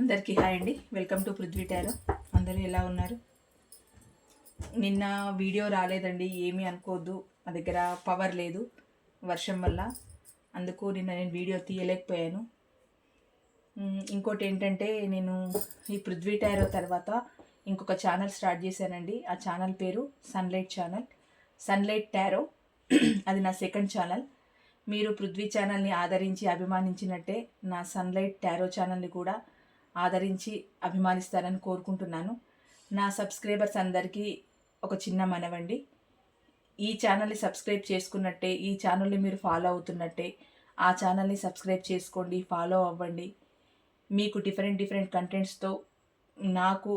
అందరికీ హాయ్ అండి. Welcome to Prithvi tarot. అందరూ ఎలా ఉన్నారు? నిన్న వీడియో రాలేదండి ఏమీ అనుకోవద్దు. మా దగ్గర పవర్ లేదు వర్షం వల్ల. అందుకు నిన్న నేను వీడియో తీయలేకపోయాను. ఇంకోటి ఏంటంటే నేను ఈ పృథ్వీ టారో తర్వాత ఇంకొక ఛానల్ స్టార్ట్ చేశానండి. ఆ ఛానల్ పేరు సన్లైట్ ఛానల్ సన్లైట్ టారో అది నా సెకండ్ ఛానల్ మీరు పృథ్వీ ఛానల్ని ఆదరించి అభిమానించినట్టే నా సన్లైట్ టారో ఛానల్ని కూడా ఆదరించి అభిమానిస్తారని కోరుకుంటున్నాను. నా సబ్స్క్రైబర్స్ అందరికీ ఒక చిన్న మనవండి. ఈ ఛానల్ని సబ్స్క్రైబ్ చేసుకున్నట్టే ఈ ఛానల్ని మీరు ఫాలో అవుతున్నట్టే ఆ ఛానల్ని సబ్స్క్రైబ్ చేసుకోండి ఫాలో అవ్వండి. మీకు డిఫరెంట్ డిఫరెంట్ కంటెంట్స్తో నాకు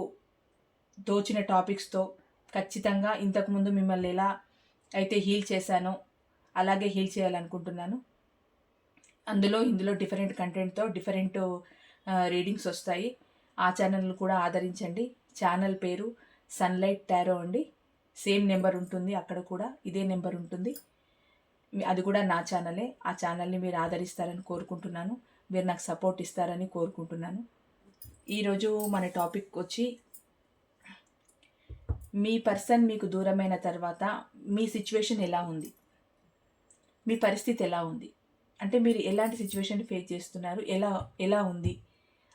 తోచిన టాపిక్స్తో ఖచ్చితంగా ఇంతకుముందు మిమ్మల్ని ఎలా అయితే హీల్ చేశానో అలాగే హీల్ చేయాలనుకుంటున్నాను. అందులో ఇందులో డిఫరెంట్ కంటెంట్తో డిఫరెంట్ రీడింగ్స్ వస్తాయి. ఆ ఛానల్ను కూడా ఆదరించండి. ఛానల్ పేరు సన్లైట్ టారో అండి. సేమ్ నెంబర్ ఉంటుంది అక్కడ కూడా ఇదే నెంబర్ ఉంటుంది. అది కూడా నా ఛానలే. ఆ ఛానల్ని మీరు ఆదరిస్తారని కోరుకుంటున్నాను. మీరు నాకు సపోర్ట్ ఇస్తారని కోరుకుంటున్నాను. ఈరోజు మన టాపిక్ వచ్చి మీ పర్సన్ మీకు దూరమైన తర్వాత మీ సిచ్యువేషన్ ఎలా ఉంది? మీ పరిస్థితి ఎలా ఉంది? అంటే మీరు ఎలాంటి సిచ్యువేషన్ ఫేస్ చేస్తున్నారు? ఎలా ఎలా ఉంది?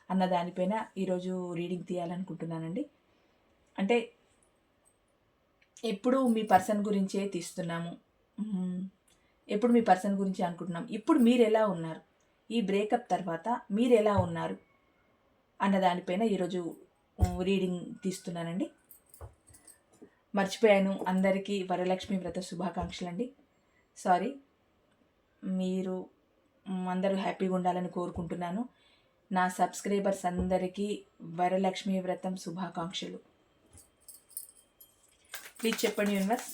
అన్న దానిపైన ఈరోజు రీడింగ్ తీయాలనుకుంటున్నానండి. అంటే ఎప్పుడు మీ పర్సన్ గురించే తీస్తున్నాము. ఎప్పుడు మీ పర్సన్ గురించి అనుకుంటున్నాం. ఇప్పుడు మీరు ఎలా ఉన్నారు? ఈ బ్రేకప్ తర్వాత మీరు ఎలా ఉన్నారు? అన్న దానిపైన ఈరోజు రీడింగ్ తీస్తున్నానండి. మర్చిపోయాను. అందరికీ వరలక్ష్మి వ్రత శుభాకాంక్షలు అండి సారీ మీరు అందరూ హ్యాపీగా ఉండాలని కోరుకుంటున్నాను. నా సబ్స్క్రైబర్స్ అందరికీ వరలక్ష్మి వ్రతం శుభాకాంక్షలు. ప్లీజ్ చెప్పండి యూనివర్స్.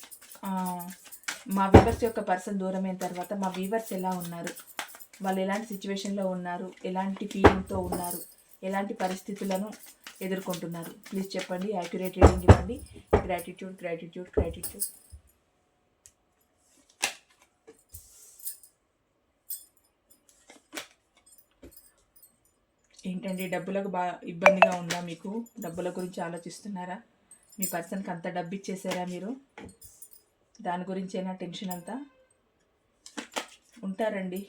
మా వీవర్స్ యొక్క పర్సన్ దూరమైన తర్వాత మా వీవర్స్ ఎలా ఉన్నారు? వాళ్ళు ఎలాంటి సిచ్యువేషన్లో ఉన్నారు? ఎలాంటి ఫీలింగ్తో ఉన్నారు? ఎలాంటి పరిస్థితులను ఎదుర్కొంటున్నారు? ప్లీజ్ చెప్పండి యాక్యురేట్ రీడింగ్ ఇవ్వండి. గ్రాటిట్యూడ్ గ్రాటిట్యూడ్ గ్రాటిట్యూడ్ ఏంటండి డబ్బులకు బాగా ఇబ్బందిగా ఉందా మీకు? డబ్బుల గురించి ఆలోచిస్తున్నారా? మీ పర్సన్కి అంత డబ్బు ఇచ్చేసారా మీరు? దాని గురించేనా టెన్షన్ అంతా? ఉంటారండి.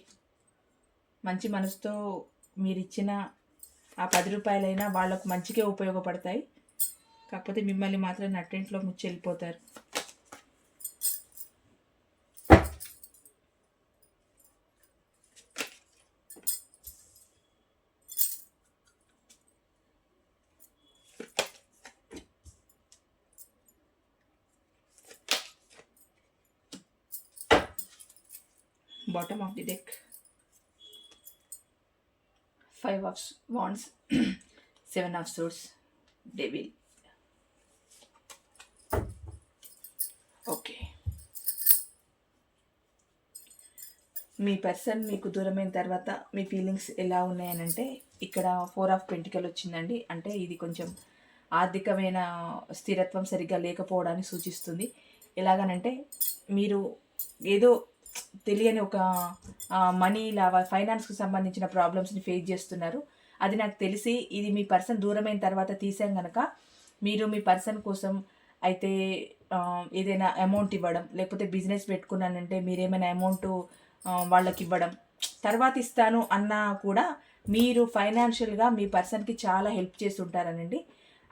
మంచి మనసుతో మీరు ఇచ్చిన ఆ పది రూపాయలైనా వాళ్ళకు మంచికే ఉపయోగపడతాయి. కాకపోతే మిమ్మల్ని మాత్రం నట్టింట్లో ముచ్చి of wands seven of swords swords okay me person మీకు దూరమైన తర్వాత మీ ఫీలింగ్స్ ఎలా ఉన్నాయనంటే ఇక్కడ ఫోర్ ఆఫ్ పెంటికల్ వచ్చిందండి. అంటే ఇది కొంచెం ఆర్థికమైన స్థిరత్వం సరిగ్గా లేకపోవడాన్ని సూచిస్తుంది. ఎలాగనంటే మీరు ఏదో తెలియని ఒక మనీ లావా ఫైనాన్స్కి సంబంధించిన ప్రాబ్లమ్స్ని ఫేస్ చేస్తున్నారు. అది నాకు తెలిసి ఇది మీ పర్సన్ దూరమైన తర్వాత తీసాం కనుక మీరు మీ పర్సన్ కోసం అయితే ఏదైనా అమౌంట్ ఇవ్వడం లేకపోతే బిజినెస్ పెట్టుకున్నానంటే మీరేమైనా అమౌంట్ వాళ్ళకి ఇవ్వడం తర్వాత ఇస్తాను అన్నా కూడా మీరు ఫైనాన్షియల్గా మీ పర్సన్కి చాలా హెల్ప్ చేస్తుంటారనండి.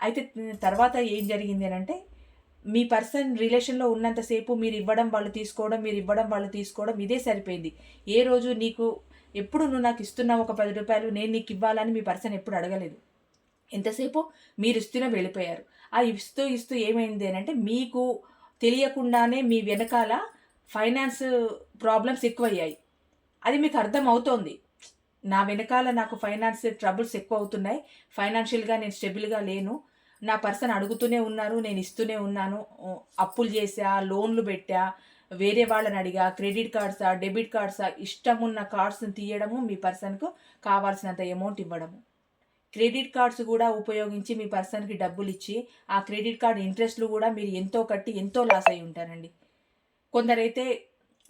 అయితే తర్వాత ఏం జరిగింది అని అంటే మీ పర్సన్ రిలేషన్లో ఉన్నంతసేపు మీరు ఇవ్వడం వాళ్ళు తీసుకోవడం మీరు ఇవ్వడం వాళ్ళు తీసుకోవడం ఇదే సరిపోయింది. ఏ రోజు నీకు ఎప్పుడు నువ్వు నాకు ఇస్తున్నావు ఒక పది రూపాయలు నేను నీకు ఇవ్వాలని మీ పర్సన్ ఎప్పుడు అడగలేదు. ఎంతసేపు మీరు ఇస్తూనే వెళ్ళిపోయారు. ఆ ఇస్తూ ఇస్తూ ఏమైంది అని అంటే మీకు తెలియకుండానే మీ వెనకాల ఫైనాన్స్ ప్రాబ్లమ్స్ ఎక్కువయ్యాయి. అది మీకు అర్థం అవుతోంది. నా వెనకాల నాకు ఫైనాన్స్ ట్రబుల్స్ ఎక్కువ అవుతున్నాయి. ఫైనాన్షియల్గా నేను స్టెబుల్గా లేను. నా పర్సన్ అడుగుతూనే ఉన్నారు నేను ఇస్తూనే ఉన్నాను అప్పులు చేసా లోన్లు పెట్టా వేరే వాళ్ళని అడిగా క్రెడిట్ కార్డ్సా డెబిట్ కార్డ్సా ఇష్టం ఉన్న కార్డ్స్ని తీయడము మీ పర్సన్కు కావాల్సినంత అమౌంట్ ఇవ్వడము. క్రెడిట్ కార్డ్స్ కూడా ఉపయోగించి మీ పర్సన్కి డబ్బులు ఇచ్చి ఆ క్రెడిట్ కార్డ్ ఇంట్రెస్ట్లు కూడా మీరు ఎంతో కట్టి ఎంతో లాస్ అయి ఉంటారండి. కొందరైతే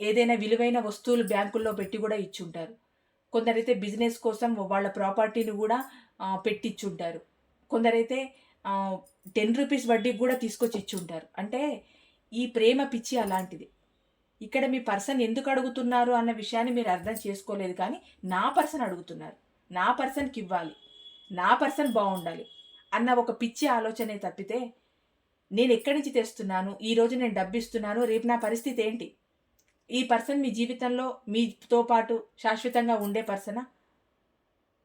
ఏదైనా విలువైన వస్తువులు బ్యాంకుల్లో పెట్టి కూడా ఇచ్చి ఉంటారు కొందరైతే బిజినెస్ కోసం వాళ్ళ ప్రాపర్టీని కూడా పెట్టిచ్చుంటారు. కొందరైతే టెన్ రూపీస్ వడ్డీకి కూడా తీసుకొచ్చి ఇచ్చి ఉంటారు. అంటే ఈ ప్రేమ పిచ్చి అలాంటిది. ఇక్కడ మీ పర్సన్ ఎందుకు అడుగుతున్నారు అన్న విషయాన్ని మీరు అర్థం చేసుకోలేదు కానీ నా పర్సన్ అడుగుతున్నారు. నా పర్సన్కి ఇవ్వాలి. నా పర్సన్ బాగుండాలి అన్న ఒక పిచ్చి ఆలోచనే తప్పితే నేను ఎక్కడి నుంచి తెస్తున్నాను? ఈరోజు నేను డబ్బు ఇస్తున్నాను. రేపు నా పరిస్థితి ఏంటి? ఈ పర్సన్ మీ జీవితంలో మీతో పాటు శాశ్వతంగా ఉండే పర్సనా?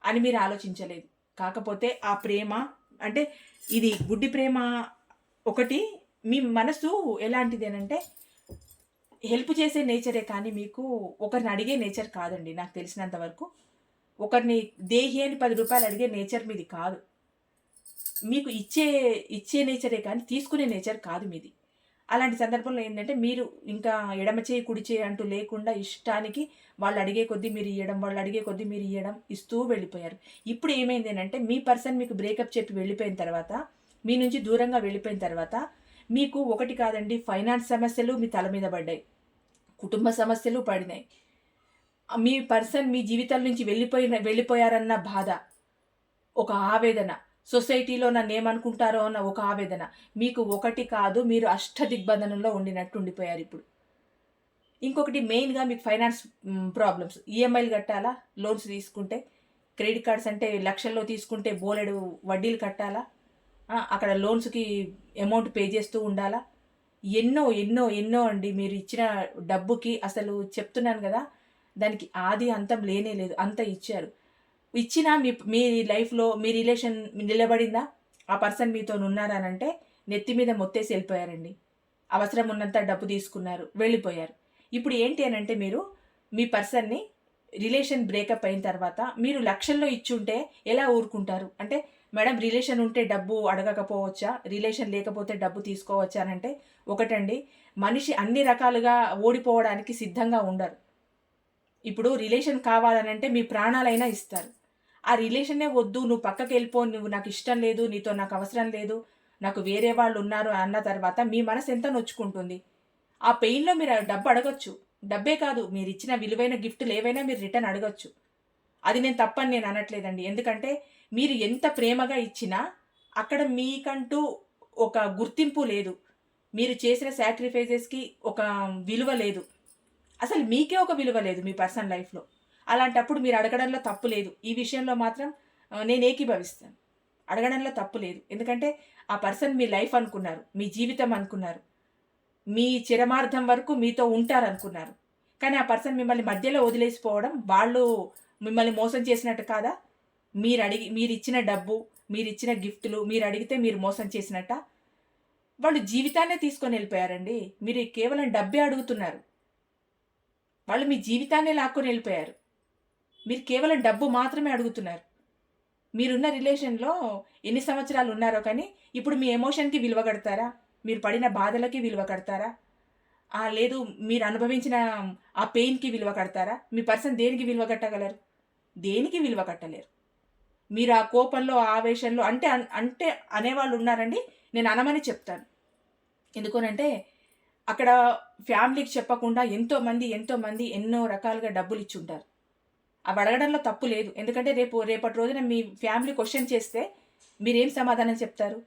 అని మీరు ఆలోచించలేదు. కాకపోతే ఆ ప్రేమ అంటే ఇది గుడ్డి ప్రేమ ఒకటి మీ మనసు ఎలాంటిది అంటే హెల్ప్ చేసే నేచరే కానీ మీకు ఒకరిని అడిగే నేచర్ కాదండి నాకు తెలిసినంత వరకు. ఒకరిని దేహి అని పది రూపాయలు అడిగే నేచర్ మీది కాదు. మీకు ఇచ్చే ఇచ్చే నేచరే కానీ తీసుకునే నేచర్ కాదు మీది. అలాంటి సందర్భంలో ఏంటంటే మీరు ఇంకా ఎడమ చేయి కుడి చేయి అంటూ లేకుండా ఇష్టానికి వాళ్ళు అడిగే కొద్దీ మీరు ఇవ్వడం వాళ్ళు అడిగే కొద్దీ మీరు ఇవ్వడం ఇస్తూ వెళ్ళిపోయారు. ఇప్పుడు ఏమైంది అంటే మీ పర్సన్ మీకు బ్రేకప్ చెప్పి వెళ్ళిపోయిన తర్వాత మీ నుంచి దూరంగా వెళ్ళిపోయిన తర్వాత మీకు ఒకటి కాదండి ఫైనాన్స్ సమస్యలు మీ తల మీద పడ్డాయి. కుటుంబ సమస్యలు పడినాయి. మీ పర్సన్ మీ జీవితం నుంచి వెళ్ళిపోయిన వెళ్ళిపోయారన్న బాధ ఒక ఆవేదన సొసైటీలో నన్ను ఏమనుకుంటారో అన్న ఒక ఆవేదన. మీకు ఒకటి కాదు మీరు అష్ట దిగ్బంధనంలో ఉండినట్టు ఉండిపోయారు ఇప్పుడు. ఇంకొకటి మెయిన్గా మీకు ఫైనాన్స్ ప్రాబ్లమ్స్. ఈఎంఐలు కట్టాలా? లోన్స్ తీసుకుంటే? క్రెడిట్ కార్డ్స్ అంటే లక్షల్లో తీసుకుంటే బోలెడు వడ్డీలు కట్టాలా? అక్కడ లోన్స్కి అమౌంట్ పే చేస్తూ ఉండాలా? ఎన్నో ఎన్నో ఎన్నో అండి మీరు ఇచ్చిన డబ్బుకి అసలు చెప్తున్నాను కదా దానికి ఆది అంతం లేనే లేదు. అంత ఇచ్చారు. ఇచ్చినా మీ మీ లైఫ్లో మీ రిలేషన్ నిలబడిందా? ఆ పర్సన్ మీతో ఉన్నారనంటే నెత్తి మీద మొత్తేసి వెళ్ళిపోయారండి. అవసరం ఉన్నంత డబ్బు తీసుకున్నారు వెళ్ళిపోయారు. ఇప్పుడు ఏంటి అని అంటే మీరు మీ పర్సన్ని రిలేషన్ బ్రేకప్ అయిన తర్వాత మీరు లక్షల్లో ఇచ్చుంటే ఎలా ఊరుకుంటారు? అంటే మేడం రిలేషన్ ఉంటే డబ్బు అడగకపోవచ్చా? రిలేషన్ లేకపోతే డబ్బు తీసుకోవచ్చా అని అంటే ఒకటండి మనిషి అన్ని రకాలుగా ఓడిపోవడానికి సిద్ధంగా ఉండరు. ఇప్పుడు రిలేషన్ కావాలనంటే మీ ప్రాణాలైనా ఇస్తారు. ఆ రిలేషనే వద్దు నువ్వు పక్కకి వెళ్ళిపో నువ్వు నాకు ఇష్టం లేదు నీతో నాకు అవసరం లేదు నాకు వేరే వాళ్ళు ఉన్నారు అన్న తర్వాత మీ మనసు ఎంత నొచ్చుకుంటుంది? ఆ పెయిన్లో మీరు ఆ డబ్బు అడగొచ్చు. డబ్బే కాదు మీరు ఇచ్చిన విలువైన గిఫ్ట్లు ఏవైనా మీరు రిటర్న్ అడగొచ్చు. అది నేను తప్పని నేను అనట్లేదండి. ఎందుకంటే మీరు ఎంత ప్రేమగా ఇచ్చినా అక్కడ మీకంటూ ఒక గుర్తింపు లేదు. మీరు చేసిన సాక్రిఫైజెస్కి ఒక విలువ లేదు. అసలు మీకే ఒక విలువ లేదు మీ పర్సనల్ లైఫ్లో. అలాంటప్పుడు మీరు అడగడంలో తప్పు లేదు. ఈ విషయంలో మాత్రం నేను ఏకీభవిస్తాను. అడగడంలో తప్పు లేదు. ఎందుకంటే ఆ పర్సన్ మీ లైఫ్ అనుకున్నారు మీ జీవితం అనుకున్నారు మీ చిరమార్థం వరకు మీతో ఉంటారు అనుకున్నారు కానీ ఆ పర్సన్ మిమ్మల్ని మధ్యలో వదిలేసిపోవడం వాళ్ళు మిమ్మల్ని మోసం చేసినట్టు కాదా? మీరు అడిగి మీరు ఇచ్చిన డబ్బు మీరు ఇచ్చిన గిఫ్ట్లు మీరు అడిగితే మీరు మోసం చేసినట్ట? వాళ్ళు జీవితాన్నే తీసుకొని వెళ్ళిపోయారండి. మీరు కేవలం డబ్బే అడుగుతున్నారు. వాళ్ళు మీ జీవితాన్నే లాక్కొని వెళ్ళిపోయారు. మీరు కేవలం డబ్బు మాత్రమే అడుగుతున్నారు. మీరున్న రిలేషన్లో ఎన్ని సంవత్సరాలు ఉన్నారో కానీ ఇప్పుడు మీ ఎమోషన్కి విలువ కడతారా? మీరు పడిన బాధలకి విలువ కడతారా? ఆ, లేదు మీరు అనుభవించిన ఆ పెయిన్కి విలువ కడతారా? మీ పర్సన్ దేనికి విలువ కట్టగలరు? దేనికి విలువ కట్టలేరు? మీరు ఆ కోపంలో ఆవేశంలో అంటే అంటే అనేవాళ్ళు ఉన్నారండి నేను అనమని చెప్తాను. ఎందుకనంటే అక్కడ ఫ్యామిలీకి చెప్పకుండా ఎంతోమంది ఎంతోమంది ఎన్నో రకాలుగా డబ్బులు ఇచ్చి ఉంటారు. అవి అడగడంలో తప్పు లేదు. ఎందుకంటే రేపు రేపటి రోజున మీ ఫ్యామిలీ క్వశ్చన్ చేస్తే మీరేం సమాధానం చెప్తారు?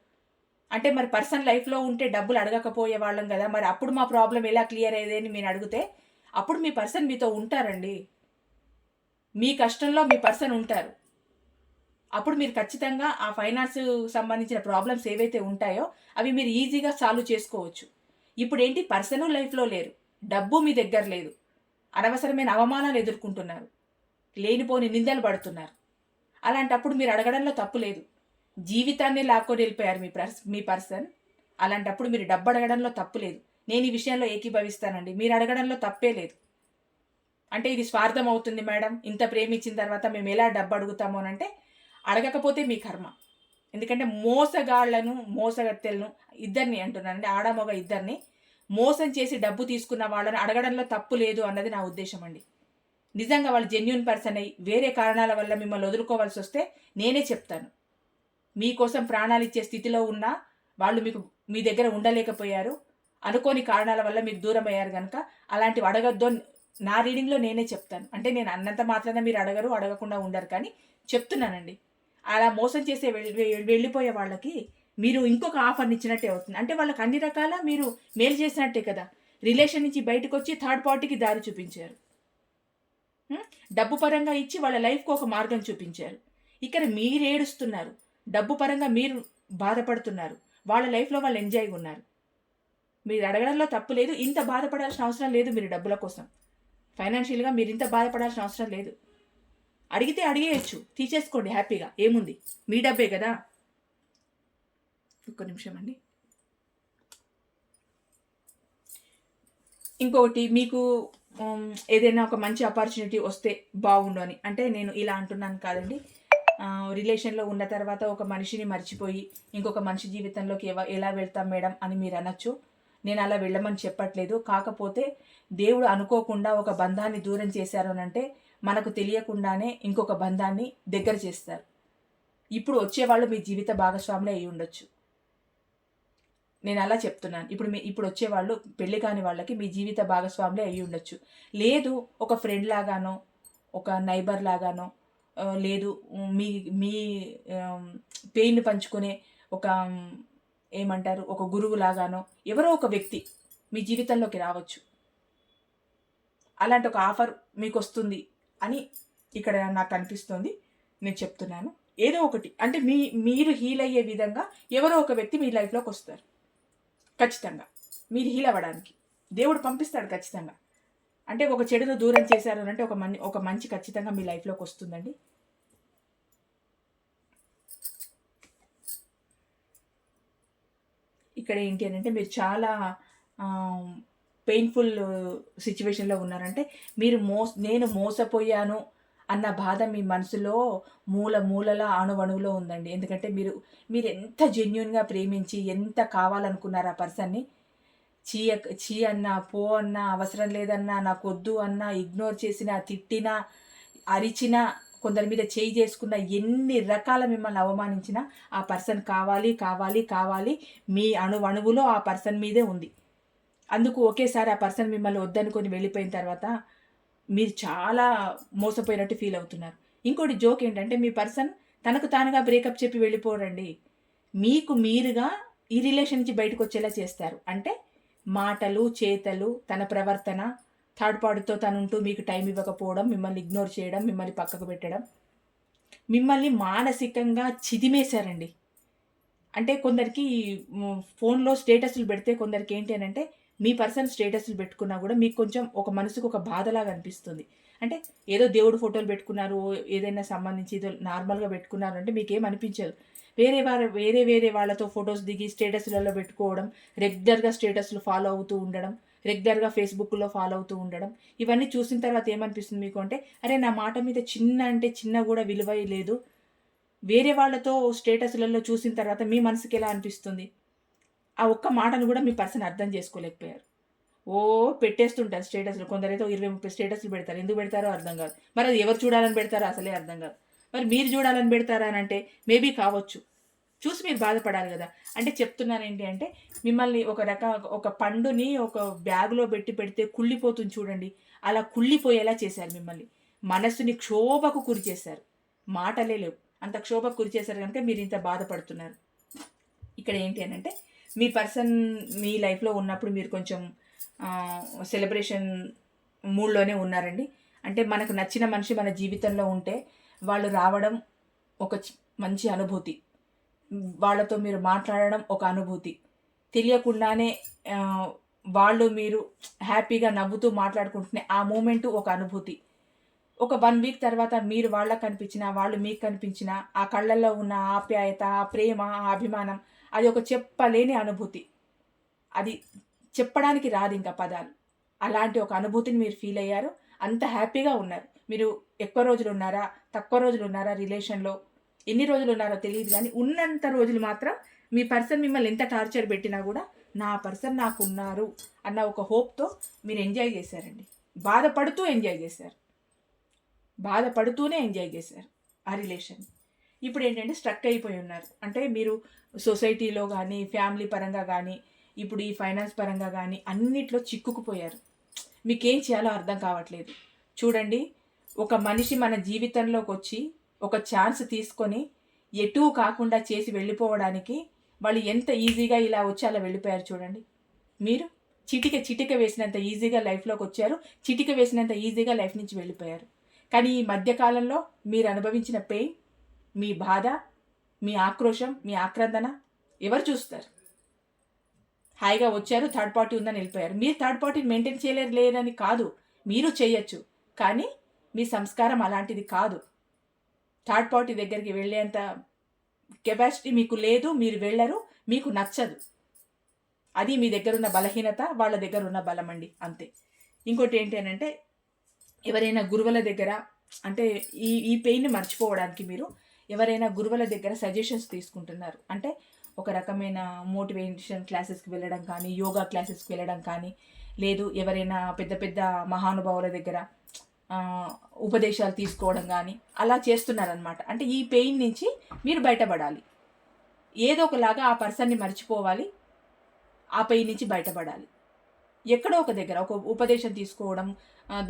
అంటే మరి పర్సన్ లైఫ్లో ఉంటే డబ్బులు అడగకపోయే వాళ్ళం కదా. మరి అప్పుడు మా ప్రాబ్లం ఎలా క్లియర్ అయ్యేది అని మీరు అడిగితే అప్పుడు మీ పర్సన్ మీతో ఉంటారండి. మీ కష్టంలో మీ పర్సన్ ఉంటారు. అప్పుడు మీరు ఖచ్చితంగా ఆ ఫైనాన్స్ సంబంధించిన ప్రాబ్లమ్స్ ఏవైతే ఉంటాయో అవి మీరు ఈజీగా సాల్వ్ చేసుకోవచ్చు. ఇప్పుడు ఏంటి పర్సన్ లైఫ్లో లేరు. డబ్బు మీ దగ్గర లేదు. అనవసరమైన అవమానాలు ఎదుర్కొంటున్నారు. లేనిపోని నిందలు పడుతున్నారు. అలాంటప్పుడు మీరు అడగడంలో తప్పు లేదు. జీవితాన్ని లాక్కొని వెళ్ళిపోయారు మీ పర్స్ మీ పర్సన్. అలాంటప్పుడు మీరు డబ్బు అడగడంలో తప్పు లేదు. నేను ఈ విషయంలో ఏకీభవిస్తానండి. మీరు అడగడంలో తప్పే లేదు. అంటే ఇది స్వార్థం అవుతుంది మేడం. ఇంత ప్రేమించిన తర్వాత మేము ఎలా డబ్బు అడుగుతాము అని అంటే అడగకపోతే మీ కర్మ. ఎందుకంటే మోసగాళ్ళను మోసగత్తెలను ఇద్దరిని అంటున్నానండి. ఆడమొగ ఇద్దరిని మోసం చేసి డబ్బు తీసుకున్న వాళ్ళని అడగడంలో తప్పు లేదు అన్నది నా ఉద్దేశం అండి. నిజంగా వాళ్ళు జెన్యున్ పర్సన్ అయ్యి వేరే కారణాల వల్ల మిమ్మల్ని వదులుకోవాల్సి వస్తే నేనే చెప్తాను. మీకోసం ప్రాణాలు ఇచ్చే స్థితిలో ఉన్నా వాళ్ళు మీకు మీ దగ్గర ఉండలేకపోయారు. అనుకోని కారణాల వల్ల మీకు దూరం అయ్యారు కనుక అలాంటివి అడగద్దు నా రీడింగ్లో నేనే చెప్తాను. అంటే నేను అన్నంత మాత్రాన మీరు అడగరు అడగకుండా ఉండరు. కానీ చెప్తున్నానండి. అలా మోసం చేసే వెళ్ళిపోయే వాళ్ళకి మీరు ఇంకొక ఆఫర్ని ఇచ్చినట్టే అవుతుంది. అంటే వాళ్ళకి అన్ని రకాల మీరు మేలు చేసినట్టే కదా. రిలేషన్ నుంచి బయటకు వచ్చి థర్డ్ పార్టీకి దారి చూపించారు. డబ్బు పరంగా ఇచ్చి వాళ్ళ లైఫ్కి ఒక మార్గం చూపించారు. ఇక్కడ మీరు ఏడుస్తున్నారు డబ్బు పరంగా మీరు బాధపడుతున్నారు. వాళ్ళ లైఫ్లో వాళ్ళు ఎంజాయ్గా ఉన్నారు. మీరు అడగడంలో తప్పు లేదు. ఇంత బాధపడాల్సిన అవసరం లేదు మీరు డబ్బుల కోసం. ఫైనాన్షియల్గా మీరు ఇంత బాధపడాల్సిన అవసరం లేదు. అడిగితే అడిగేయచ్చు. తీసేసుకోండి హ్యాపీగా. ఏముంది? మీ డబ్బే కదా. ఒక్క నిమిషం అండి. ఇంకొకటి మీకు Um, ఏదైనా ఒక మంచి ఆపర్చునిటీ వస్తే బాగుండు అని. అంటే నేను ఇలా అంటున్నాను కాదండి. రిలేషన్లో ఉన్న తర్వాత ఒక మనిషిని మర్చిపోయి ఇంకొక మనిషి జీవితంలోకి ఎలా వెళ్తాం మేడం అని మీరు అనొచ్చు. నేను అలా వెళ్ళమని చెప్పట్లేదు. కాకపోతే దేవుడు అనుకోకుండా ఒక బంధాన్ని దూరం చేశారు అని అంటే మనకు తెలియకుండానే ఇంకొక బంధాన్ని దగ్గర చేస్తారు. ఇప్పుడు వచ్చేవాళ్ళు మీ జీవిత భాగస్వాములే అయి ఉండొచ్చు. నేను అలా చెప్తున్నాను. ఇప్పుడు మీ ఇప్పుడు వచ్చేవాళ్ళు పెళ్ళి కాని వాళ్ళకి మీ జీవిత భాగస్వాములే అయ్యి ఉండొచ్చు. లేదు ఒక ఫ్రెండ్ లాగానో ఒక నైబర్ లాగానో లేదు మీ మీ పెయిన్ పంచుకునే ఒక ఏమంటారు ఒక గురువు లాగానో ఎవరో ఒక వ్యక్తి మీ జీవితంలోకి రావచ్చు. అలాంటి ఒక ఆఫర్ మీకు వస్తుంది అని ఇక్కడ నాకు అనిపిస్తుంది. నేను చెప్తున్నాను. ఏదో ఒకటి. అంటే మీ మీరు హీల్ అయ్యే విధంగా ఎవరో ఒక వ్యక్తి మీ లైఫ్లోకి వస్తారు. ఖచ్చితంగా. మీరు హీల్ అవ్వడానికి. దేవుడు పంపిస్తాడు ఖచ్చితంగా. అంటే ఒక చెడును దూరం చేశారు అని అంటే ఒక మంచి ఒక మంచి ఖచ్చితంగా మీ లైఫ్లోకి వస్తుందండి. ఇక్కడ ఏంటి అని అంటే మీరు చాలా పెయిన్ఫుల్ సిచ్యువేషన్లో ఉన్నారంటే మీరు మోస్ నేను మోసపోయాను అన్న బాధ మీ మనసులో మూల మూలల అణువణువులో ఉందండి. ఎందుకంటే మీరు మీరు ఎంత జెన్యున్గా ప్రేమించి ఎంత కావాలనుకున్నారు ఆ పర్సన్ని? చీ చీ అన్నా పో అన్నా అవసరం లేదన్నా నాకు వద్దు అన్నా ఇగ్నోర్ చేసినా తిట్టినా అరిచినా కొందరి మీద చేయి చేసుకున్న ఎన్ని రకాల మిమ్మల్ని అవమానించినా ఆ పర్సన్ కావాలి కావాలి కావాలి మీ అణువణువులో ఆ పర్సన్ మీదే ఉంది. అందుకు ఒకేసారి ఆ పర్సన్ మిమ్మల్ని వద్దనుకొని వెళ్ళిపోయిన తర్వాత మీరు చాలా మోసపోయినట్టు ఫీల్ అవుతున్నారు. ఇంకోటి జోక్ ఏంటంటే మీ పర్సన్ తనకు తానుగా బ్రేకప్ చెప్పి వెళ్ళిపోరండి మీకు మీరుగా ఈ రిలేషన్ నుంచి బయటకు వచ్చేలా చేస్తారు. అంటే మాటలు చేతలు తన ప్రవర్తన థర్డ్ పార్టీతో తను ఉంటూ మీకు టైం ఇవ్వకపోవడం మిమ్మల్ని ఇగ్నోర్ చేయడం మిమ్మల్ని పక్కకు పెట్టడం మిమ్మల్ని మానసికంగా చిదిమేశారండి. అంటే కొందరికి ఫోన్లో స్టేటస్లు పెడితే కొందరికి ఏంటి అని అంటే మీ పర్సన్ స్టేటస్లు పెట్టుకున్నా కూడా మీకు కొంచెం ఒక మనసుకు ఒక బాధలాగా అనిపిస్తుంది. అంటే ఏదో దేవుడు ఫోటోలు పెట్టుకున్నారు ఏదైనా సంబంధించి ఏదో నార్మల్గా పెట్టుకున్నారు అంటే మీకేం అనిపించదు. వేరే వారు వేరే వేరే వాళ్ళతో ఫొటోస్ దిగి స్టేటస్లలో పెట్టుకోవడం రెగ్యులర్గా స్టేటస్లు ఫాలో అవుతూ ఉండడం రెగ్యులర్గా ఫేస్బుక్లో ఫాలో అవుతూ ఉండడం ఇవన్నీ చూసిన తర్వాత ఏమనిపిస్తుంది మీకు అంటే అరే నా మాట మీద చిన్న అంటే చిన్న కూడా విలువ లేదు. వేరే వాళ్ళతో స్టేటస్లలో చూసిన తర్వాత మీ మనసుకి ఎలా అనిపిస్తుంది? ఆ ఒక్క మాటను కూడా మీ పర్సన్ అర్థం చేసుకోలేకపోయారు. ఓ పెట్టేస్తుంటారు స్టేటస్లు. కొందరైతే ఇరవై ముప్పై స్టేటస్లు పెడతారు. ఎందుకు పెడతారో అర్థం కాదు. మరి అది ఎవరు చూడాలని పెడతారో అసలే అర్థం కాదు. మరి మీరు చూడాలని పెడతారా అని అంటే మేబీ కావచ్చు. చూసి మీరు బాధపడాలి కదా. అంటే చెప్తున్నాను ఏంటి అంటే మిమ్మల్ని ఒక రక ఒక పండుని ఒక బ్యాగులో పెట్టి పెడితే కుళ్ళిపోతుంది చూడండి. అలా కుళ్ళిపోయేలా చేశారు మిమ్మల్ని. మనస్సుని క్షోభకు గురి చేశారు. మాటలే లేవు. అంత క్షోభకు గురి చేశారు కనుక మీరు ఇంత బాధపడుతున్నారు. ఇక్కడ ఏంటి అని అంటే మీ పర్సన్ మీ లైఫ్లో ఉన్నప్పుడు మీరు కొంచెం సెలబ్రేషన్ మూడ్లోనే ఉన్నారండి. అంటే మనకు నచ్చిన మనిషి మన జీవితంలో ఉంటే వాళ్ళు రావడం ఒక చి- మంచి అనుభూతి. వాళ్ళతో మీరు మాట్లాడడం ఒక అనుభూతి. తెలియకుండానే వాళ్ళు మీరు హ్యాపీగా నవ్వుతూ మాట్లాడుకుంటున్న ఆ మూమెంట్ ఒక అనుభూతి. ఒక వన్ వీక్ తర్వాత మీరు వాళ్ళకి కనిపించినా వాళ్ళు మీకు కనిపించినా ఆ కళ్ళల్లో ఉన్న ఆప్యాయత ఆ ప్రేమ ఆ అభిమానం అది ఒక చెప్పలేని అనుభూతి. అది చెప్పడానికి రాదు ఇంకా పదాలు. అలాంటి ఒక అనుభూతిని మీరు ఫీల్ అయ్యారు? అంత హ్యాపీగా ఉన్నారు. మీరు ఎక్కువ రోజులు ఉన్నారా? తక్కువ రోజులు ఉన్నారా రిలేషన్లో? ఎన్ని రోజులు ఉన్నారో తెలియదు కానీ ఉన్నంత రోజులు మాత్రం మీ పర్సన్ మిమ్మల్ని ఎంత టార్చర్ పెట్టినా కూడా నా పర్సన్ నాకు ఉన్నారు అన్న ఒక హోప్తో మీరు ఎంజాయ్ చేశారండి. బాధపడుతూ ఎంజాయ్ చేశారు. బాధపడుతూనే ఎంజాయ్ చేశారు ఆ రిలేషన్. ఇప్పుడు ఏంటంటే స్ట్రక్ అయిపోయి ఉన్నారు. అంటే మీరు సొసైటీలో కానీ ఫ్యామిలీ పరంగా కానీ ఇప్పుడు ఈ ఫైనాన్స్ పరంగా కానీ అన్నిట్లో చిక్కుకుపోయారు. మీకేం చేయాలో అర్థం కావట్లేదు. చూడండి ఒక మనిషి మన జీవితంలోకి వచ్చి ఒక ఛాన్స్ తీసుకొని ఎటూ కాకుండా చేసి వెళ్ళిపోవడానికి వాళ్ళు ఎంత ఈజీగా ఇలా వచ్చి అలా వెళ్ళిపోయారు చూడండి. మీరు చిటిక చిటిక వేసినంత ఈజీగా లైఫ్లోకి వచ్చారు చిటిక వేసినంత ఈజీగా లైఫ్ నుంచి వెళ్ళిపోయారు. కానీ ఈ మధ్యకాలంలో మీరు అనుభవించిన పెయిన్ మీ బాధ మీ ఆక్రోశం మీ ఆక్రందన ఎవరు చూస్తారు? హాయిగా వచ్చారు థర్డ్ పార్టీ ఉందని వెళ్ళిపోయారు. మీరు థర్డ్ పార్టీని మెయింటైన్ చేయలేరు లేరని కాదు మీరు చేయొచ్చు. కానీ మీ సంస్కారం అలాంటిది కాదు. థర్డ్ పార్టీ దగ్గరికి వెళ్ళేంత కెపాసిటీ మీకు లేదు మీరు వెళ్ళరు మీకు నచ్చదు. అది మీ దగ్గర ఉన్న బలహీనత వాళ్ళ దగ్గర ఉన్న బలం అండి అంతే. ఇంకోటి ఏంటి అని అంటే ఎవరైనా గురువుల దగ్గర అంటే ఈ ఈ పెయిన్ మర్చిపోవడానికి మీరు ఎవరైనా గురువుల దగ్గర సజెషన్స్ తీసుకుంటున్నారు. అంటే ఒక రకమైన మోటివేషన్ క్లాసెస్కి వెళ్ళడం కానీ యోగా క్లాసెస్కి వెళ్ళడం కానీ లేదు ఎవరైనా పెద్ద పెద్ద మహానుభావుల దగ్గర ఉపదేశాలు తీసుకోవడం కానీ అలా చేస్తున్నారనమాట అంటే ఈ పెయిన్ నుంచి మీరు బయటపడాలి. ఏదో ఒకలాగా ఆ పర్సన్ని మర్చిపోవాలి. ఆ పెయిన్ నుంచి బయటపడాలి. ఎక్కడో ఒక దగ్గర ఒక ఉపదేశం తీసుకోవడం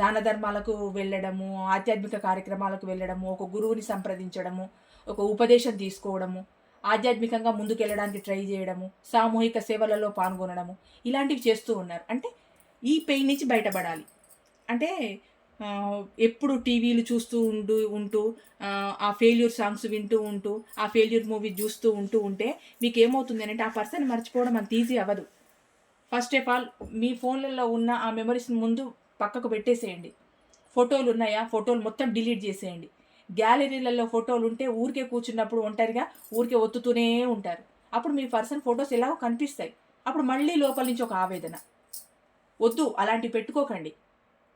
దాన ధర్మాలకు వెళ్ళడము ఆధ్యాత్మిక కార్యక్రమాలకు వెళ్ళడము ఒక గురువుని సంప్రదించడము ఒక ఉపదేశం తీసుకోవడము ఆధ్యాత్మికంగా ముందుకెళ్ళడానికి ట్రై చేయడము సామూహిక సేవలలో పాల్గొనడము ఇలాంటివి చేస్తూ ఉన్నారు. అంటే ఈ పెయిన్ నుంచి బయటపడాలి. అంటే ఎప్పుడు టీవీలు చూస్తూ ఉంటూ ఉంటూ ఆ, ఆ ఫెయిల్యూర్ సాంగ్స్ వింటూ ఉంటూ ఆ ఫెయిల్యూర్ మూవీ చూస్తూ ఉంటూ ఉంటే మీకు ఏమవుతుంది అంటే ఆ పర్సన్ మర్చిపోవడం అంత ఈజీ అవ్వదు. ఫస్ట్ ఆఫ్ ఆల్ మీ ఫోన్లలో ఉన్న ఆ మెమరీస్ ముందు పక్కకు పెట్టేసేయండి. ఫోటోలు ఉన్నాయా? ఫోటోలు మొత్తం డిలీట్ చేసేయండి. గ్యాలరీలలో ఫోటోలు ఉంటే ఊరికే కూర్చున్నప్పుడు ఒంటరిగా ఊరికే ఒత్తుతూనే ఉంటారు. అప్పుడు మీ పర్సన్ ఫొటోస్ ఎలాగో కనిపిస్తాయి. అప్పుడు మళ్ళీ లోపల నుంచి ఒక ఆవేదన. వద్దు అలాంటివి పెట్టుకోకండి.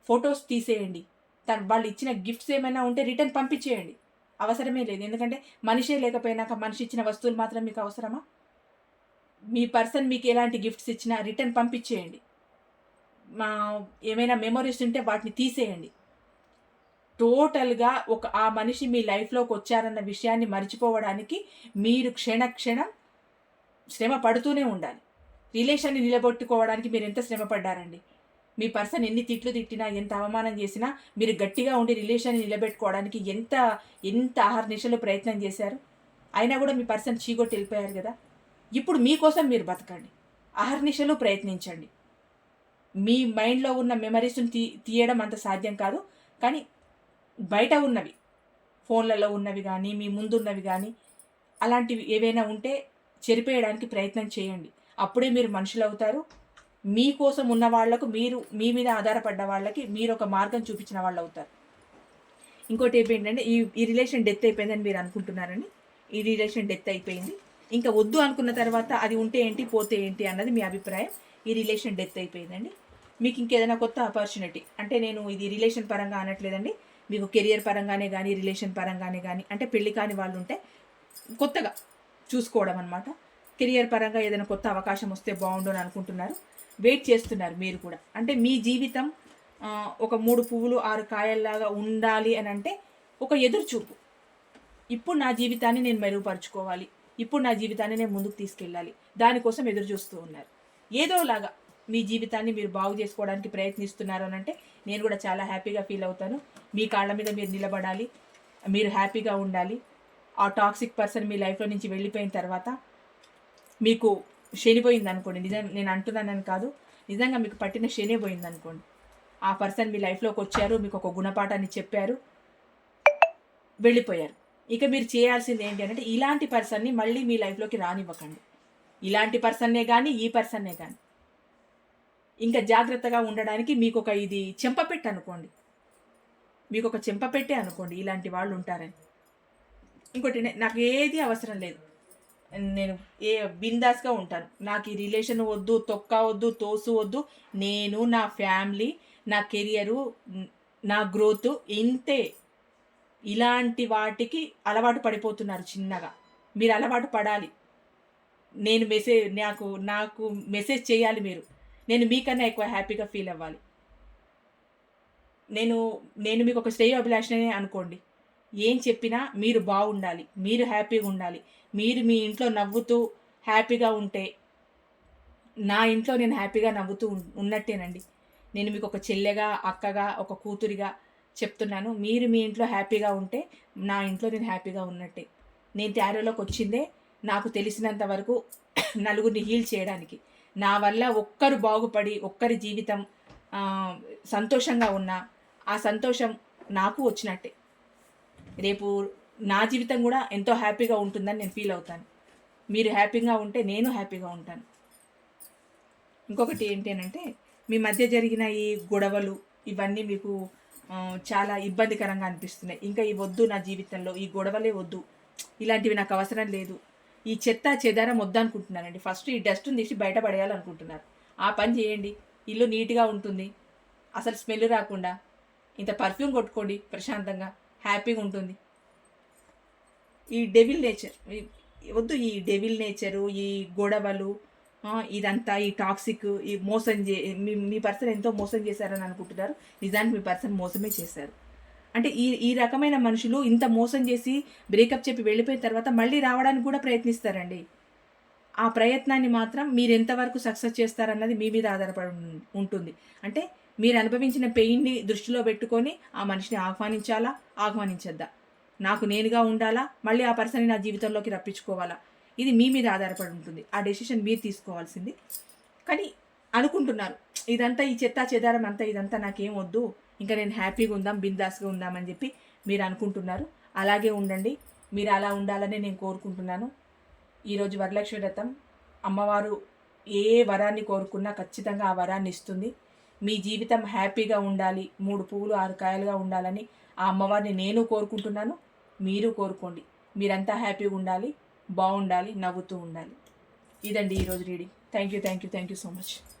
ఫొటోస్ తీసేయండి. తను వాళ్ళు ఇచ్చిన గిఫ్ట్స్ ఏమైనా ఉంటే రిటర్న్ పంపించేయండి. అవసరమే లేదు. ఎందుకంటే మనిషే లేకపోయినాక మనిషి ఇచ్చిన వస్తువులు మాత్రం మీకు అవసరమా? మీ పర్సన్ మీకు ఎలాంటి గిఫ్ట్స్ ఇచ్చినా రిటర్న్ పంపించేయండి. మా ఏమైనా మెమొరీస్ ఉంటే వాటిని తీసేయండి. టోటల్గా ఒక ఆ మనిషి మీ లైఫ్లోకి వచ్చారన్న విషయాన్ని మర్చిపోవడానికి మీరు క్షణ క్షణం శ్రమ పడుతూనే ఉండాలి. రిలేషన్ని నిలబెట్టుకోవడానికి మీరు ఎంత శ్రమ పడ్డారండి? మీ పర్సన్ ఎన్ని తిట్లు తిట్టినా ఎంత అవమానం చేసినా మీరు గట్టిగా ఉండి రిలేషన్ని నిలబెట్టుకోవడానికి ఎంత ఎంత ఆహర్నిశలు ప్రయత్నం చేశారు? అయినా కూడా మీ పర్సన్ చీగొట్టి వెళ్ళిపోయారు కదా? ఇప్పుడు మీకోసం మీరు బతకండి. అహర్నిశలు ప్రయత్నించండి. మీ మైండ్లో ఉన్న మెమరీస్ని తీ తీయడం అంత సాధ్యం కాదు. కానీ బయట ఉన్నవి. ఫోన్లలో ఉన్నవి కానీ మీ ముందున్నవి కానీ అలాంటివి ఏవైనా ఉంటే చెరిపేయడానికి ప్రయత్నం చేయండి. అప్పుడే మీరు మనుషులు అవుతారు. మీకోసం ఉన్న వాళ్ళకు మీరు మీ మీద ఆధారపడ్డ వాళ్ళకి మీరు ఒక మార్గం చూపించిన వాళ్ళు అవుతారు. ఇంకోటి ఏంటంటే ఈ ఈ రిలేషన్ డెత్ అయిపోయిందని మీరు అనుకుంటున్నారని ఈ రిలేషన్ డెత్ అయిపోయింది. ఇంకా వద్దు అనుకున్న తర్వాత అది ఉంటే ఏంటి పోతే ఏంటి అన్నది మీ అభిప్రాయం. ఈ రిలేషన్ డెత్ అయిపోయిందండి. మీకు ఇంకేదైనా కొత్త ఆపర్చునిటీ అంటే నేను ఇది రిలేషన్ పరంగా అనట్లేదండి. మీకు కెరియర్ పరంగానే కానీ రిలేషన్ పరంగానే కానీ అంటే పెళ్ళి కాని వాళ్ళు ఉంటే కొత్తగా చూసుకోవడం అనమాట కెరియర్ పరంగా ఏదైనా కొత్త అవకాశం వస్తే బాగుండు అని అనుకుంటున్నారు. వెయిట్ చేస్తున్నారు మీరు కూడా. అంటే మీ జీవితం ఒక మూడు పువ్వులు ఆరు కాయల్లాగా ఉండాలి అని అంటే ఒక ఎదురుచూపు. ఇప్పుడు నా జీవితాన్ని నేను మెరుగుపరుచుకోవాలి. ఇప్పుడు నా జీవితాన్ని నేను ముందుకు తీసుకెళ్ళాలి. దానికోసం ఎదురు చూస్తూ ఉన్నారు. ఏదోలాగా మీ జీవితాన్ని మీరు బాగు చేసుకోవడానికి ప్రయత్నిస్తున్నారు అని అంటే నేను కూడా చాలా హ్యాపీగా ఫీల్ అవుతాను. మీ కాళ్ళ మీద మీరు నిలబడాలి. మీరు హ్యాపీగా ఉండాలి. ఆ టాక్సిక్ పర్సన్ మీ లైఫ్లో నుంచి వెళ్ళిపోయిన తర్వాత మీకు శనిపోయింది అనుకోండి. నిజం నేను అంటున్నానని కాదు. నిజంగా మీకు పట్టిన శనే పోయింది అనుకోండి. ఆ పర్సన్ మీ లైఫ్లోకి వచ్చారు మీకు ఒక గుణపాఠాన్ని చెప్పారు వెళ్ళిపోయారు. ఇక మీరు చేయాల్సింది ఏంటి అంటే ఇలాంటి పర్సన్ని మళ్ళీ మీ లైఫ్లోకి రానివ్వకండి. ఇలాంటి పర్సన్నే కానీ ఈ పర్సన్నే కానీ ఇంకా జాగ్రత్తగా ఉండడానికి మీకు ఒక ఇది చెంపపెట్టి అనుకోండి. మీకు ఒక చెంపపెట్టే అనుకోండి ఇలాంటి వాళ్ళు ఉంటారని ఇంకోటి నాకు ఏది అవసరం లేదు. నేను ఏ బిందాస్గా ఉంటాను. నాకు ఈ రిలేషన్ వద్దు తొక్క వద్దు తోసు వద్దు. నేను నా ఫ్యామిలీ నా కెరియరు నా గ్రోత్ ఇంతే. ఇలాంటి వాటికి అలవాటు పడిపోతున్నారు చిన్నగా. మీరు అలవాటు పడాలి. నేను మెసేజ్ నాకు నాకు మెసేజ్ చేయాలి మీరు. నేను మీకన్నా ఎక్కువ హ్యాపీగా ఫీల్ అవ్వాలి. నేను నేను మీకు ఒక శ్రేయ అభిలాషనే అనుకోండి. ఏం చెప్పినా మీరు బాగుండాలి మీరు హ్యాపీగా ఉండాలి. మీరు మీ ఇంట్లో నవ్వుతూ హ్యాపీగా ఉంటే నా ఇంట్లో నేను హ్యాపీగా నవ్వుతూ ఉన్నట్టేనండి. నేను మీకు ఒక చెల్లెగా అక్కగా ఒక కూతురిగా చెప్తున్నాను. మీరు మీ ఇంట్లో హ్యాపీగా ఉంటే నా ఇంట్లో నేను హ్యాపీగా ఉన్నట్టే. నేను టారోలోకి వచ్చిందే నాకు తెలిసినంత వరకు నలుగురిని హీల్ చేయడానికి. నా వల్ల ఒక్కరు బాగుపడి ఒక్కరి జీవితం సంతోషంగా ఉన్నా ఆ సంతోషం నాకు వచ్చినట్టే. రేపు నా జీవితం కూడా ఎంతో హ్యాపీగా ఉంటుందని నేను ఫీల్ అవుతాను. మీరు హ్యాపీగా ఉంటే నేను హ్యాపీగా ఉంటాను. ఇంకొకటి ఏంటి అంటే మీ మధ్య జరిగిన ఈ గొడవలు ఇవన్నీ మీకు చాలా ఇబ్బందికరంగా అనిపిస్తున్నాయి. ఇంకా ఈ వద్దు నా జీవితంలో ఈ గొడవలే వద్దు. ఇలాంటివి నాకు అవసరం లేదు. ఈ చెత్త చెదారం వద్దనుకుంటున్నానండి. ఫస్ట్ ఈ డస్ట్ని తీసి బయట పడేయాలనుకుంటున్నారు. ఆ పని చేయండి. ఇల్లు నీట్గా ఉంటుంది. అసలు స్మెల్ రాకుండా. ఇంత పర్ఫ్యూమ్ కొట్టుకోండి ప్రశాంతంగా. హ్యాపీగా ఉంటుంది. ఈ డెవిల్ నేచర్. వద్దు ఈ డెవిల్ నేచరు ఈ గొడవలు ఇదంతా ఈ టాక్సిక్ ఈ మోసం చే మీ మీ పర్సన్ ఎంతో మోసం చేశారని అనుకుంటున్నారు. నిజానికి మీ పర్సన్ మోసమే చేశారు. అంటే ఈ ఈ రకమైన మనుషులు ఇంత మోసం చేసి బ్రేకప్ చెప్పి వెళ్ళిపోయిన తర్వాత మళ్ళీ రావడానికి కూడా ప్రయత్నిస్తారండి. ఆ ప్రయత్నాన్ని మాత్రం మీరు ఎంతవరకు సక్సెస్ చేస్తారన్నది మీ మీద ఆధారపడి ఉంటుంది. అంటే మీరు అనుభవించిన పెయిన్ని దృష్టిలో పెట్టుకొని ఆ మనిషిని ఆహ్వానించాలా? ఆహ్వానించద్దా? నాకు నేనుగా ఉండాలా? మళ్ళీ ఆ పర్సన్ని నా జీవితంలోకి రప్పించుకోవాలా? ఇది మీ మీద ఆధారపడి ఉంటుంది. ఆ డెసిషన్ మీరు తీసుకోవాల్సింది. కానీ అనుకుంటున్నారు ఇదంతా ఈ చెత్త చెదారం అంతా ఇదంతా నాకేం వద్దు. ఇంకా నేను హ్యాపీగా ఉందాం బిందాస్గా ఉందామని చెప్పి మీరు అనుకుంటున్నారు. అలాగే ఉండండి. మీరు అలా ఉండాలని నేను కోరుకుంటున్నాను. ఈరోజు వరలక్ష్మి వ్రతం అమ్మవారు ఏ వరాన్ని కోరుకున్నా ఖచ్చితంగా ఆ వరాన్ని ఇస్తుంది. మీ జీవితం హ్యాపీగా ఉండాలి మూడు పువ్వులు ఆరు కాయలుగా ఉండాలని ఆ అమ్మవారిని నేను కోరుకుంటున్నాను. మీరు కోరుకోండి. మీరంతా హ్యాపీగా ఉండాలి బాగుండాలి నవ్వుతూ ఉండాలి. ఇదండి ఈరోజు reading. Thank you thank you thank you so much.